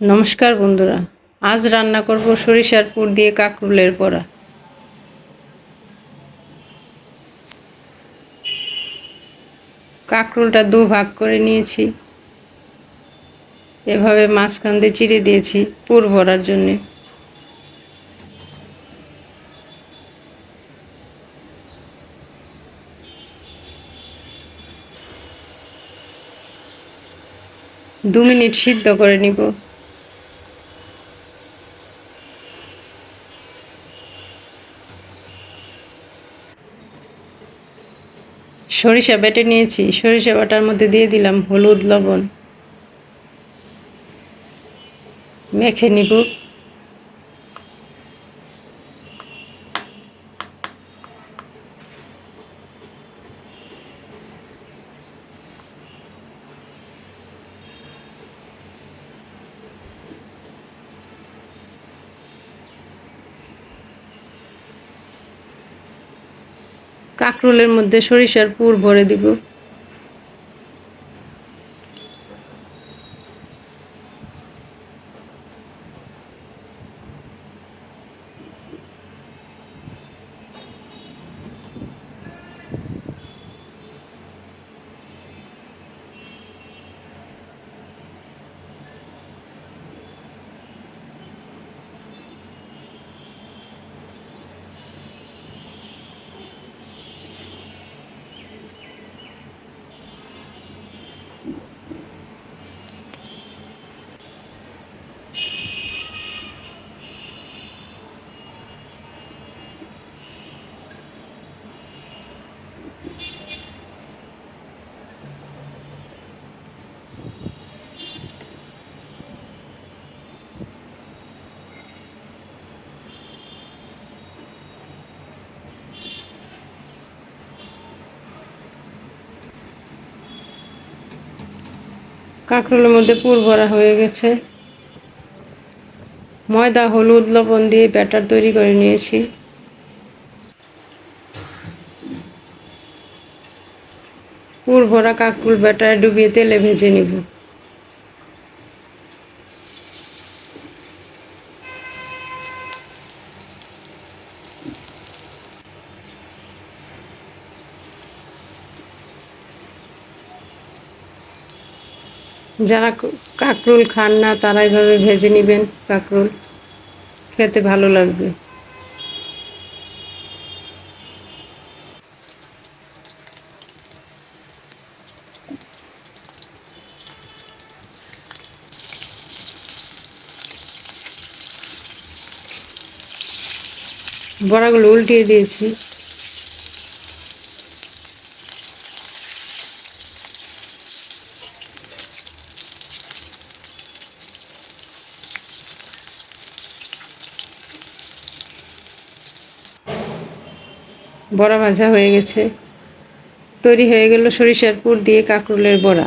নমস্কার বন্ধুরা, আজ রান্না করব সরিষার পুর দিয়ে কাঁকরুলের বড়া। কাঁকরুলটা দু ভাগ করে নিয়েছি। এভাবে মাঝখান দিয়ে চিড়ে দিয়েছি পুর ভরার জন্যে। দু মিনিট সিদ্ধ করে নিব। সরিষা বেটে নিয়েছি সরিষা বাটার মধ্যে দিয়ে দিলাম হলুদ লবণ। মেখে নিব। কাঁকরোলের মধ্যে সরিষার পুর ভরে দিব। কাঁকরোলের মধ্যে পুর ভরা হয়ে গেছে। ময়দা হলুদ লবণ দিয়ে ব্যাটার তৈরি করে নিয়েছি। পুর ভরা কাকরুল ব্যাটার ডুবিয়ে তেলে ভেজে নিব। যারা কাকরুল খান না, তারা এইভাবে ভেজে নেবেন কাকরুল। খেতে ভালো লাগবে। বড়াগুলো উল্টিয়ে দিয়েছি। বড়া ভাজা হয়ে গেছে। তৈরি হয়ে গেল সরিষার পুর দিয়ে কাঁকরোলের বড়া।